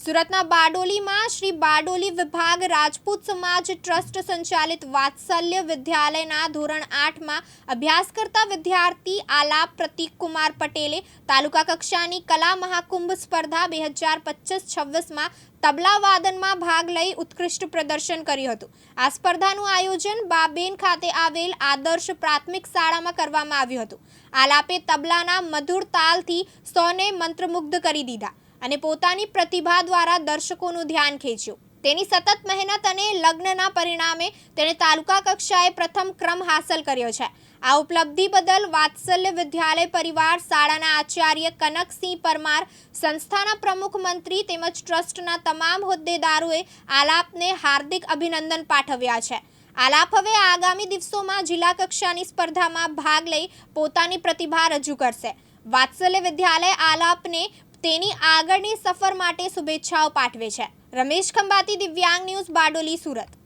સુરતના બારડોલીમાં શ્રી બારડોલી વિભાગ રાજપૂત સમાજ ટ્રસ્ટ સંચાલિત વાત્સલ્ય વિદ્યાલયના ધોરણ આઠમાં અભ્યાસ કરતા વિદ્યાર્થી આલાપ પ્રતિક કુમાર પટેલે તાલુકા કક્ષાની કલા મહાકુંભ સ્પર્ધા બે હજાર પચીસ છવ્વીસમાં તબલા વાદનમાં ભાગ લઈ ઉત્કૃષ્ટ પ્રદર્શન કર્યું હતું. આ સ્પર્ધાનું આયોજન બાબેન ખાતે આવેલ આદર્શ પ્રાથમિક શાળામાં કરવામાં આવ્યું હતું. આલાપે તબલાના મધુર તાલથી સૌને મંત્રમુગ્ધ કરી દીધા. અને પોતાની પ્રતિભા દ્વારા દર્શકોનું ધ્યાન ખેંચ્યું. તેની સતત મહેનત અને લગ્નના પરિણામે તેણે તાલુકા કક્ષાએ પ્રથમ ક્રમ હાંસલ કર્યો છે. આ ઉપલબ્ધિ બદલ વાત્સલ્ય વિદ્યાલય પરિવાર, શાળાના આચાર્ય કનકસિંહ પરમાર, સંસ્થાના પ્રમુખ મંત્રી તેમજ ટ્રસ્ટના તમામ હોદ્દેદારોએ આલાપને હાર્દિક અભિનંદન પાઠવ્યા છે. આલાપ હવે આગામી દિવસોમાં જિલ્લા કક્ષાની સ્પર્ધામાં ભાગ લઈ પોતાની પ્રતિભા રજૂ કરશે. વાત્સલ્ય વિદ્યાલય આલાપને તેની આગળની સફર માટે શુભેચ્છાઓ પાઠવે છે. રમેશ ખંભાતી દિવ્યાંગ ન્યૂઝ બારડોલી સુરત.